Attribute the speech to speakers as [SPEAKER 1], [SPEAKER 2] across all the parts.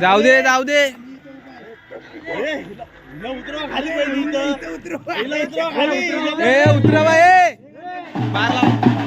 [SPEAKER 1] जाऊ दे जाऊ दे. ए उतरा बा ए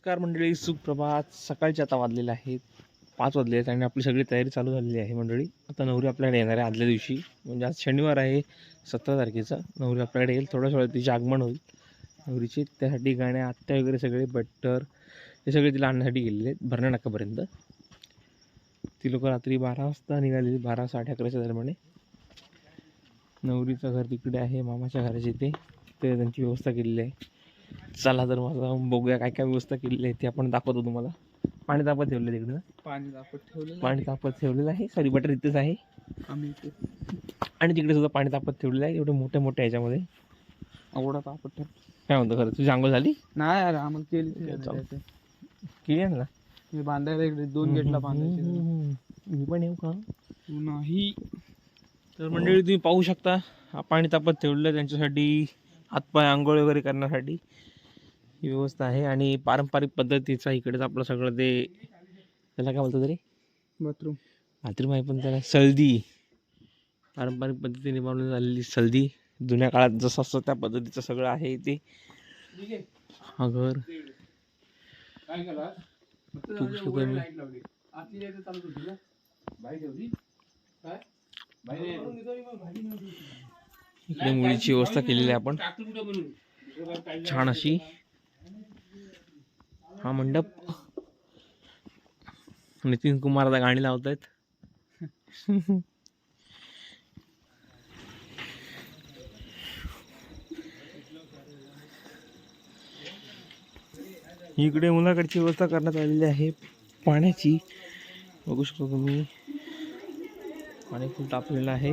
[SPEAKER 1] नमस्कार मंडळी सुप्रभात. सकाळचे आता वाजलेले आहेत. पाच वाजले आहेत आणि आपली सगळी तयारी चालू झालेली आहे मंडळी. आता नवरी आपल्याकडे येणार आहे आदल्या दिवशी. म्हणजे आज शनिवार आहे सतरा तारखेचा. नवरी आपल्याकडे येईल. थोड्या वेळात तिचे आगमन होईल नवरीचे. त्यासाठी गाण्या आत्या वगैरे सगळे बट्टर हे सगळे तिला आणण्यासाठी गेलेले आहेत भरण्या नाकापर्यंत. ती लोक रात्री बारा वाजता निघालेली बारा साडे अकराच्या दरम्यान. नवरीचं घर तिकडे आहे मामाच्या घराच्या इथे. ते त्यांची व्यवस्था केलेली आहे. चला तर माझा बघूया काय काय व्यवस्था केलेली आहे ते आपण दाखवतो तुम्हाला. पाणी तापत ठेवलं तिकडे
[SPEAKER 2] पाणी तापत ठेवलेलं
[SPEAKER 1] पाणी तापत ठेवलेलं आहे. सॉरी बटर इथेच आहे.
[SPEAKER 2] आम्ही
[SPEAKER 1] आणि तिकडे सुद्धा पाणी तापत ठेवलेलं आहे. एवढे मोठ्या मोठ्या ह्याच्यामध्ये
[SPEAKER 2] आवडा तापत ठेव
[SPEAKER 1] काय म्हणतो खरं? तुझी आंघोळ झाली?
[SPEAKER 2] नाही अरे आम्हाला केली.
[SPEAKER 1] केली ना?
[SPEAKER 2] मी बांधायला इकडे दोन गेटला बांधायचे.
[SPEAKER 1] मी पण येऊ का?
[SPEAKER 2] नाही.
[SPEAKER 1] तर मंडळी तुम्ही पाहू शकता पाणी तापत ठेवलेलं आहे. त्यांच्यासाठी हातपाय आंघोळ वगैरे करण्यासाठी ही व्यवस्था आहे. आणि पारंपरिक पद्धतीचा इकडेच आपलं सगळं ते त्याला काय बोलतो तरी?
[SPEAKER 2] बाथरूम.
[SPEAKER 1] बाथरूम आहे पण त्याला सलदी. पारंपरिक पद्धतीने बनवण्यात आलेली सलदी. जुन्या काळात जसं असतं त्या पद्धतीचं सगळं आहे ते. हा घर. मी. इकडे मुलीची व्यवस्था केलेली आहे आपण. छान अशी. हा मंडप. नितीन कुमार आता गाणी लावतायत. इकडे मुलाकडची व्यवस्था करण्यात आलेली आहे. पाण्याची. बघू शकतो तुम्ही. पाणी खूप तापलेलं आहे.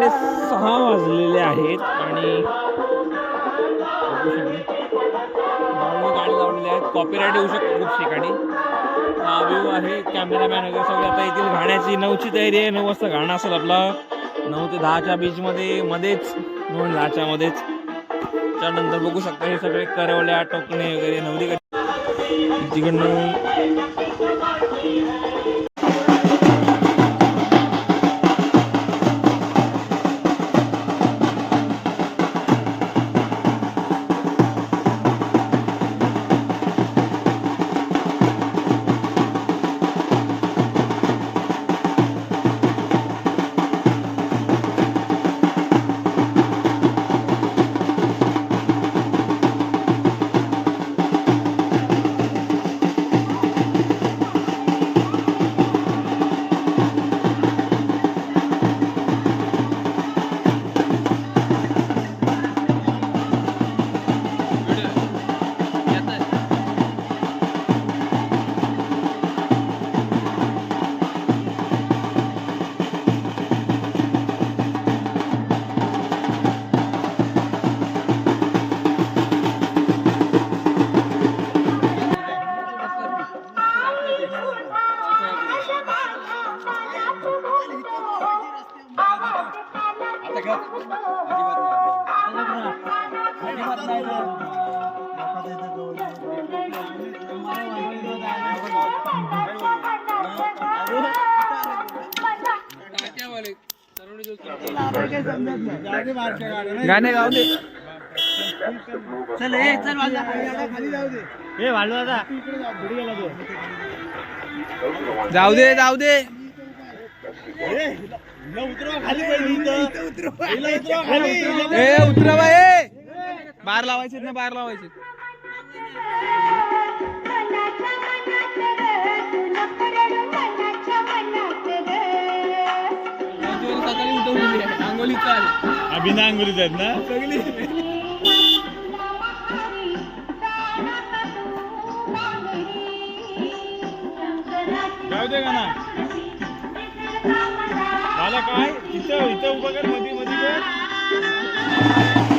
[SPEAKER 1] साडेसहा सहा वाजलेले आहेत आणि बघू गाणी लावलेली आहेत. कॉपीराईट येऊ शकतो खूप ठिकाणी. हा व्ह्यू आहे. कॅमेरामॅन वगैरे सगळे आता येथील गाण्याची नऊची तयारी आहे. नऊ वाजता गाणं असेल आपलं. नऊ ते दहाच्या बीचमध्ये मध्येच नऊ दहाच्या मध्येच. त्यानंतर बघू शकता हे सगळे करवल्या टोकणे वगैरे नवरी तिकडनं
[SPEAKER 3] गाणे गाव दे. जाऊ दे. जाऊ दे. ए उतरवा ए बार लावायचे ना बार लावायचे सकाळी उठवलेली आहे चाल.
[SPEAKER 4] अभिना अंगुलीत आहेत ना? जाऊ दे का ना झालं काय? इथं इथं उभं कर मध्ये मध्ये कर.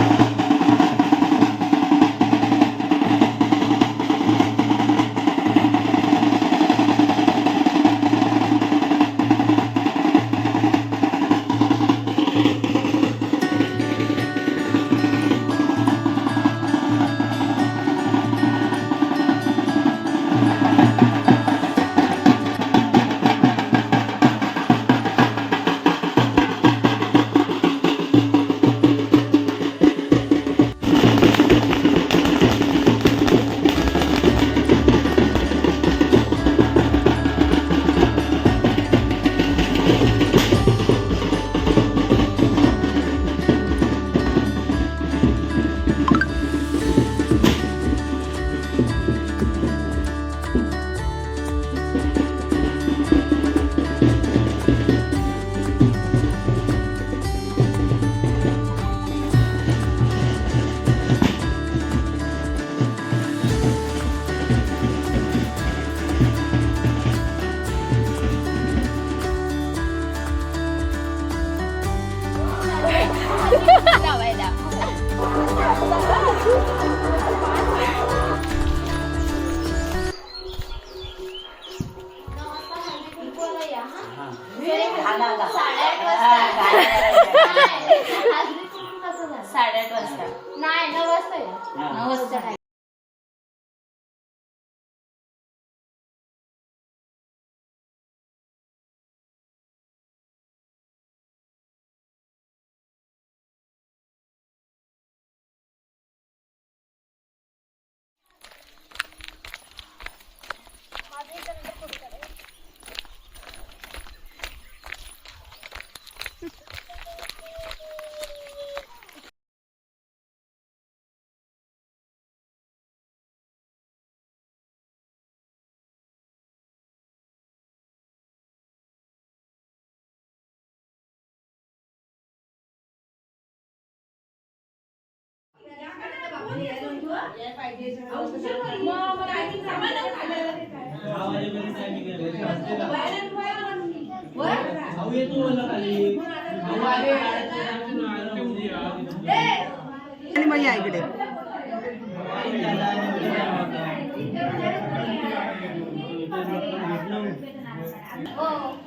[SPEAKER 5] मग या इकडे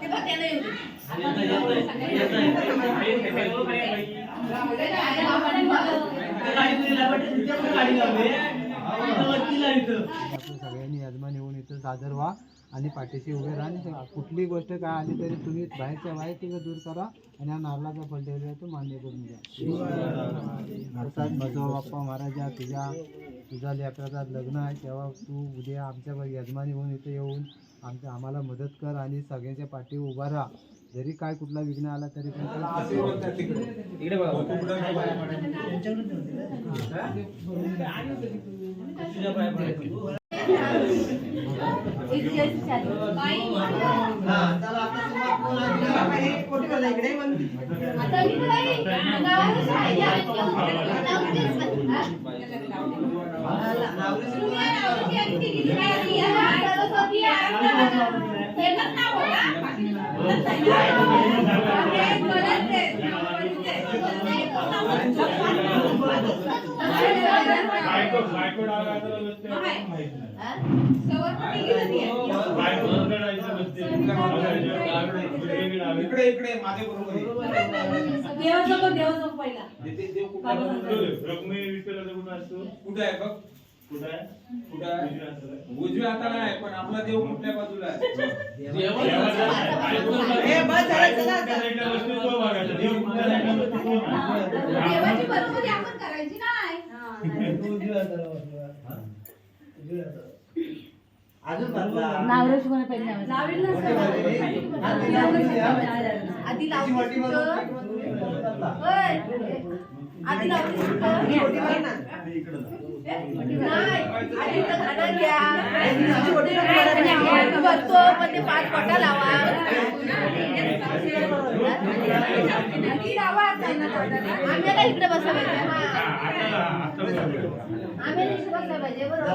[SPEAKER 5] ते बघ त्याला येऊ
[SPEAKER 6] आपण सगळ्यांनी यजमान येऊन इथं सादर व्हा आणि पाठीशी उभे राहा. आणि कुठली गोष्ट काय आली तरी तुम्ही बाहेरच्या बाहेर तिथं दूर करा आणि हा नारळाचा फल ठेवलेला आहे तो मान्य करून घ्या. अर्थात माझा बाप्पा महाराजा तुझ्या तुझा लेकराचा लग्न आहे तेव्हा तू उद्या आमच्या यजमानी होऊन इथे येऊन आमच्या आम्हाला मदत कर आणि सगळ्यांच्या पाठी उभा राहा. जरी काय कुठला विघ्न आला तरी पण
[SPEAKER 7] इकडे बघा.
[SPEAKER 5] आता
[SPEAKER 8] हा? पण
[SPEAKER 5] कुठे
[SPEAKER 2] इकडे इकडे माझ्या बरोबर
[SPEAKER 8] देवासमोर देवासमोर पहिला
[SPEAKER 5] रखमी विठ्ठलाचा कुठं असतो.
[SPEAKER 2] कुठे आहे बघ.
[SPEAKER 5] कुठं
[SPEAKER 2] कुठे
[SPEAKER 5] उजव्या हाताला.
[SPEAKER 2] हाताला आहे पण आपला देव कुठल्या बाजूला
[SPEAKER 5] देवाचा
[SPEAKER 8] बरोबरी आपण करायची नाही.
[SPEAKER 9] कोणी पहिले
[SPEAKER 8] नसतं. आधी लावली. आधी लावली नाही आधी तर खाणं घ्या आम्ही बसतो पण ते पाच पटा लावा इकडे बसला पाहिजे आम्ही बसला पाहिजे बरोबर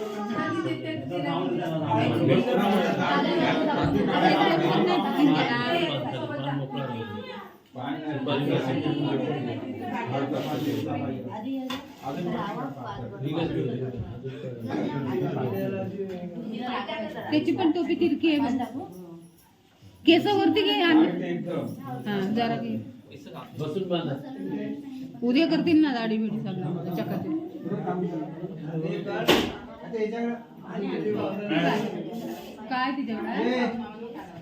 [SPEAKER 6] त्याची
[SPEAKER 2] पण
[SPEAKER 9] टोपी तिरकी आहे. केस वरती घे हा जरा उद्या करतील ना दाढी बिडी सगळं चकाचक
[SPEAKER 6] आणि
[SPEAKER 9] काय
[SPEAKER 6] ए,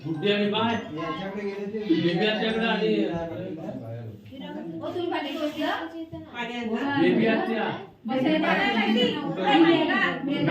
[SPEAKER 10] बुड्डी आणि बाय. बेबी आत्याकडे
[SPEAKER 8] घेऊन
[SPEAKER 10] बेबी आत्या
[SPEAKER 5] गेले.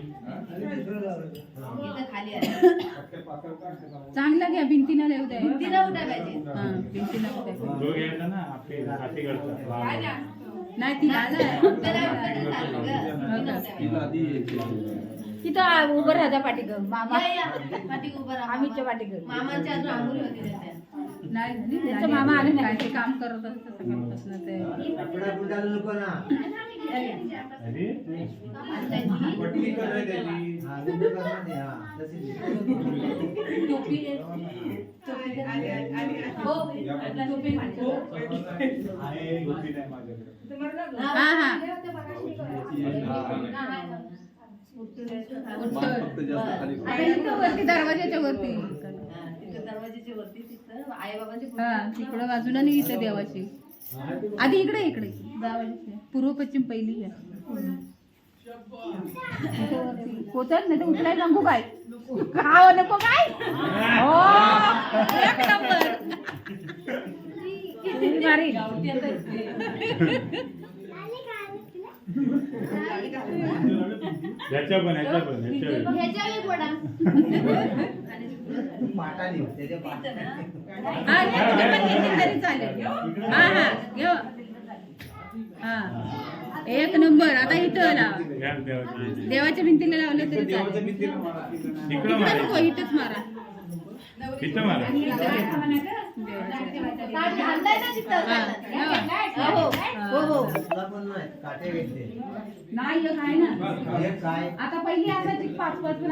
[SPEAKER 8] खाली
[SPEAKER 9] चांगला घ्या भिंतीनं लिहू द्या.
[SPEAKER 8] तिला उठा पाहिजे.
[SPEAKER 9] हा भिंतीनं लिहू द्या.
[SPEAKER 5] तो घ्यायचा ना आपली हाती करता
[SPEAKER 9] नाही ती. तिथं उभं राहता पाठीकर मामा.
[SPEAKER 8] या, या. पाठी उभं राहा.
[SPEAKER 9] आम्हीच्या पाठीकर
[SPEAKER 8] मामाच्या अजून आंघोळी होती त्याच्या
[SPEAKER 9] नाही झाली. त्यांचं मामा आले नाही. ते काम करत असतं सकाळपासून ते
[SPEAKER 6] कपडा बुडायला नको ना.
[SPEAKER 5] अरे
[SPEAKER 2] पटली कर त्याची
[SPEAKER 5] आहे गोपी नाही माझ्याकडे
[SPEAKER 9] इथं वरती दरवाजाच्या वरती
[SPEAKER 8] तिथं दरवाजाच्या वरती तिथं आई बाबांची
[SPEAKER 9] हा तिकडं बाजूला नाही इथे देवाची. आधी इकडे इकडे. देवाची. पूर्व पश्चिम पहिली घ्या होतात नाही तर उठलाय सांगू काय? खाव नको काय? हो. एक नंबर.
[SPEAKER 5] ह्याच्या पण ह्याच्या पण ह्याच्या
[SPEAKER 9] हा तरी चालेल. हा हा हा. एक नंबर आता इथं लाव
[SPEAKER 5] देवाची.
[SPEAKER 9] देवाच्या भिंतीला लावले तरी चालेल.
[SPEAKER 5] इकडं
[SPEAKER 9] इकडं नको. इथंच मारा.
[SPEAKER 5] इथं मारा.
[SPEAKER 11] ना हो हो हो
[SPEAKER 6] नाही
[SPEAKER 9] एक आहे ना.
[SPEAKER 6] हे
[SPEAKER 9] आता पहिली असायची पाच पाच पण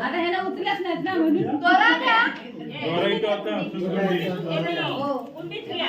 [SPEAKER 9] आता ह्याला उतरल्याच नाहीत ना म्हणून.
[SPEAKER 11] दोरा द्या
[SPEAKER 5] दोरा इथं होता, सुसुंडी.
[SPEAKER 11] हो. उंडीत द्या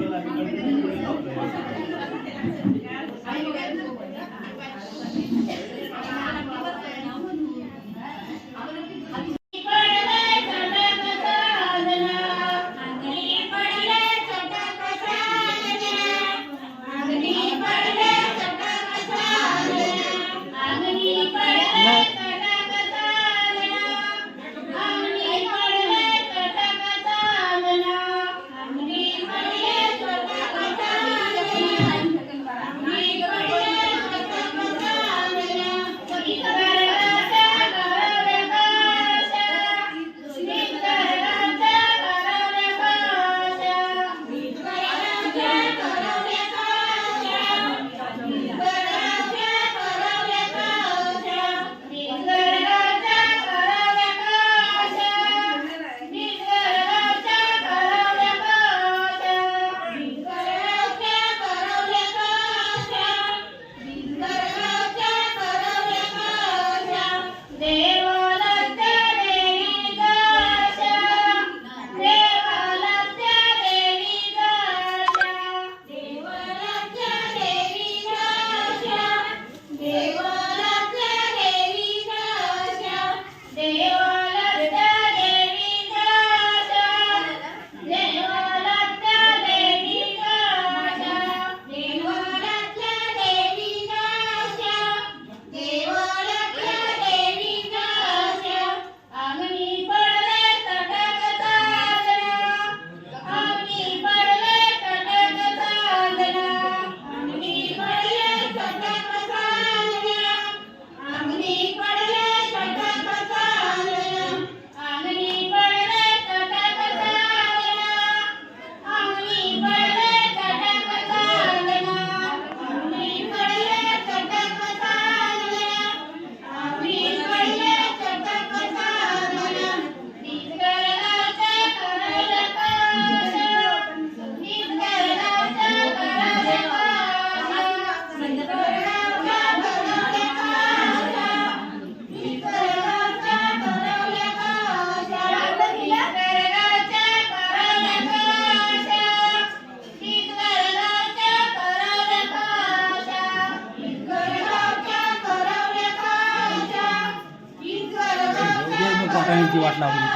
[SPEAKER 12] निसर्गाच्या
[SPEAKER 11] वाट लावली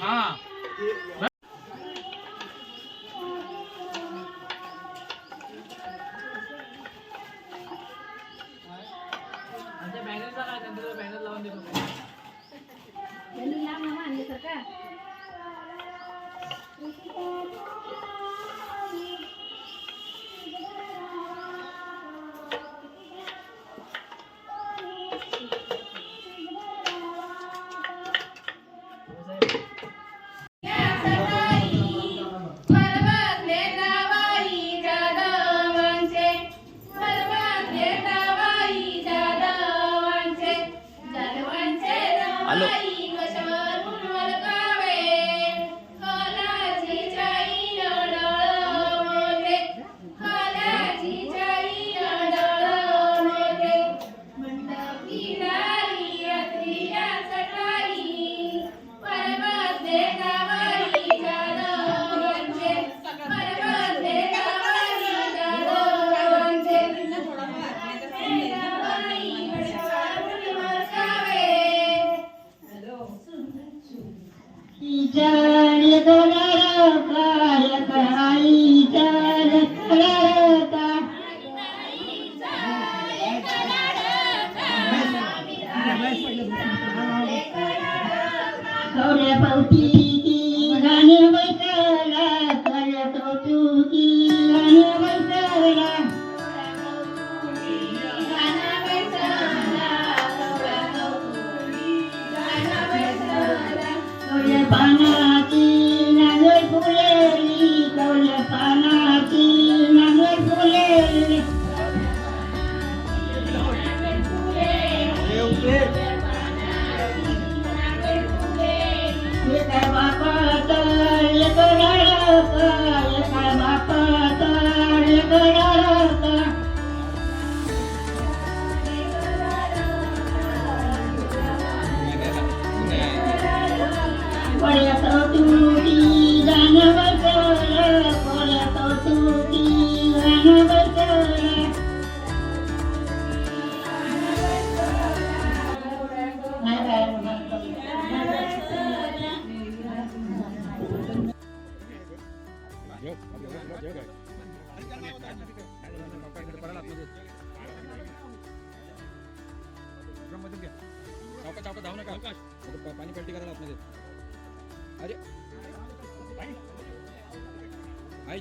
[SPEAKER 11] 啊，来。एका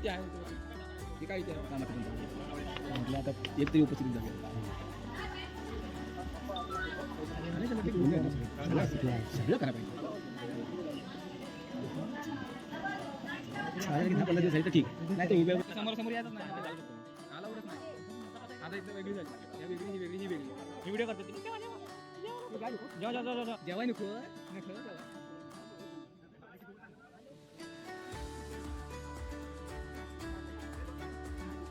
[SPEAKER 2] ते. आहे ते काय इथे? म्हटलं आता एक तरी उपस्थित झाले. सगळं करा पाहिजे. ठीक. नाही समोर समोर यायचं नाही आता नाही. इथं वेगळी झाली. या वेगळी ही वेगळी ही वेगळी.
[SPEAKER 1] व्हिडिओ करतो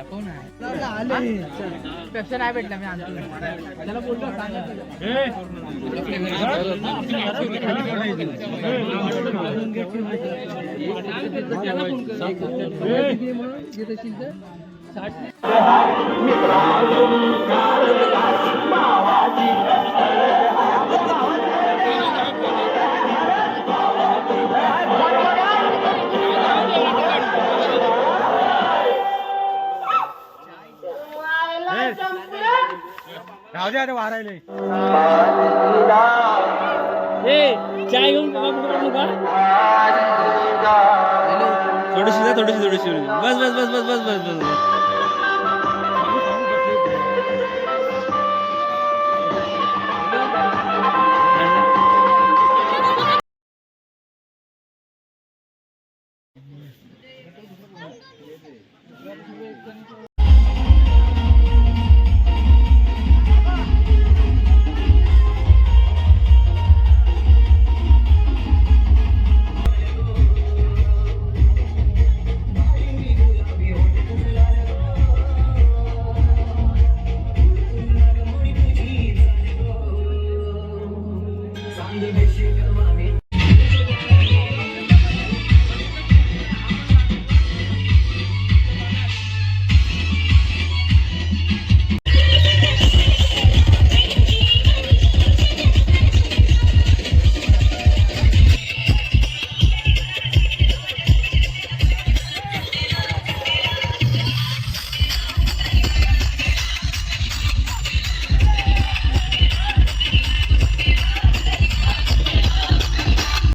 [SPEAKER 2] जेवाय. ए, दक्ष, दक्ष.
[SPEAKER 1] बघा वाढपी बघू शकता तुम्ही दमले सगळे
[SPEAKER 2] राहू दे आता वारायले.
[SPEAKER 1] ए चाय घेऊन का बघू का? थोडीशी जा थोडीशी थोडीशी. बस बस बस बस बस बस बस.